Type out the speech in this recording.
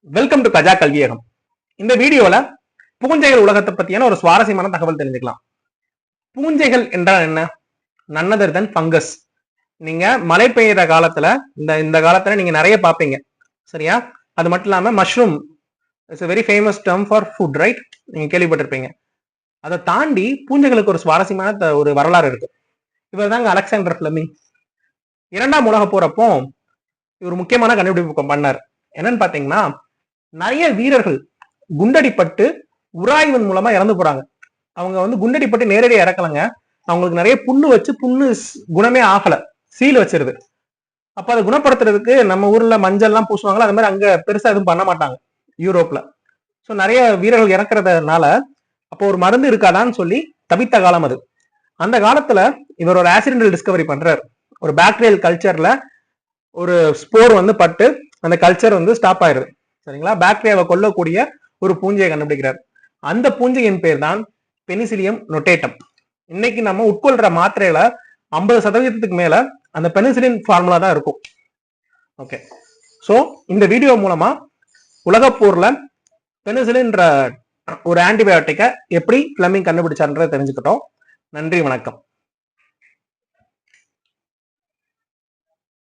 Welcome to Gaja கல்வியகம் இந்த வீடியோல பூஞ்சைகள் உலகத்தை பத்தியான ஒரு சுவாரஸ்யமான தகவல் தெரிஞ்சுக்கலாம். பூஞ்சைகள் என்றால் என்ன? நன்னதர் தன் ஃபங்கஸ் நீங்க மழை பெய்யுற காலத்துல இந்த இந்த காலத்துல நீங்க நிறைய பார்ப்பீங்க. சரியா? அது மட்டும் இல்லாம mushroom it's very famous term for food right நீங்க கேள்விப்பட்டிருப்பீங்க. அதை தாண்டி பூஞ்சைகளுக்கு ஒரு சுவாரஸ்யமான த- ஒரு வரலாறு இருக்கு. இவர் தாங்க அலெக்சாண்டர் பிளமிங் இரண்டாம் உலக போறப்போ இவர் முக்கியமான கண்டுபிடிப்பு பண்ணார். என்னன்னு பாத்தீங்கன்னா நிறைய வீரர்கள் குண்டடிப்பட்டு உராய்வன் மூலமா இறந்து போறாங்க. அவங்க வந்து குண்டடிப்பட்டு நேரடியாக இறக்கலங்க. அவங்களுக்கு நிறைய புண்ணு வச்சு புண்ணு குணமே ஆகல. சீல் வச்சிருது. அப்ப அதை குணப்படுத்துறதுக்கு நம்ம ஊர்ல மஞ்சள்லாம் பூசுவாங்களா அது மாதிரி அங்க பெருசா எதுவும் பண்ண மாட்டாங்க யூரோப்ல. ஸோ நிறைய வீரர்கள் இறக்குறதுனால அப்போ ஒரு மருந்து இருக்காதான்னு சொல்லி தவித்த காலம் அது. அந்த காலத்துல இவர் ஒரு ஆக்சிடென்டல் டிஸ்கவரி பண்றாரு. ஒரு பாக்டீரியல் கல்ச்சர்ல ஒரு ஸ்போர் வந்து பட்டு அந்த கல்ச்சர் வந்து ஸ்டாப் ஆயிருது. சரிங்களா? பாக்டீரியாவை கொல்லக்கூடிய ஒரு பூஞ்சையை கண்டுபிடிக்கிறார். அந்த பூஞ்சையின் பேர் தான் பெனிசிலியம் நொட்டேட்டம். இன்னைக்கு நம்ம உட்கொள்ற மாத்திரையில ஐம்பது சதவீதத்துக்கு மேல அந்த பெனிசிலின் ஃபார்முலா தான் இருக்கும். ஓகே. ஸோ இந்த வீடியோ மூலமா உலகப்போர்ல பெனிசிலின்ற ஒரு ஆன்டிபயோட்டிக்கை எப்படி பிளம்பிங் கண்டுபிடிச்சான்றதை தெரிஞ்சுக்கிட்டோம். நன்றி வணக்கம்.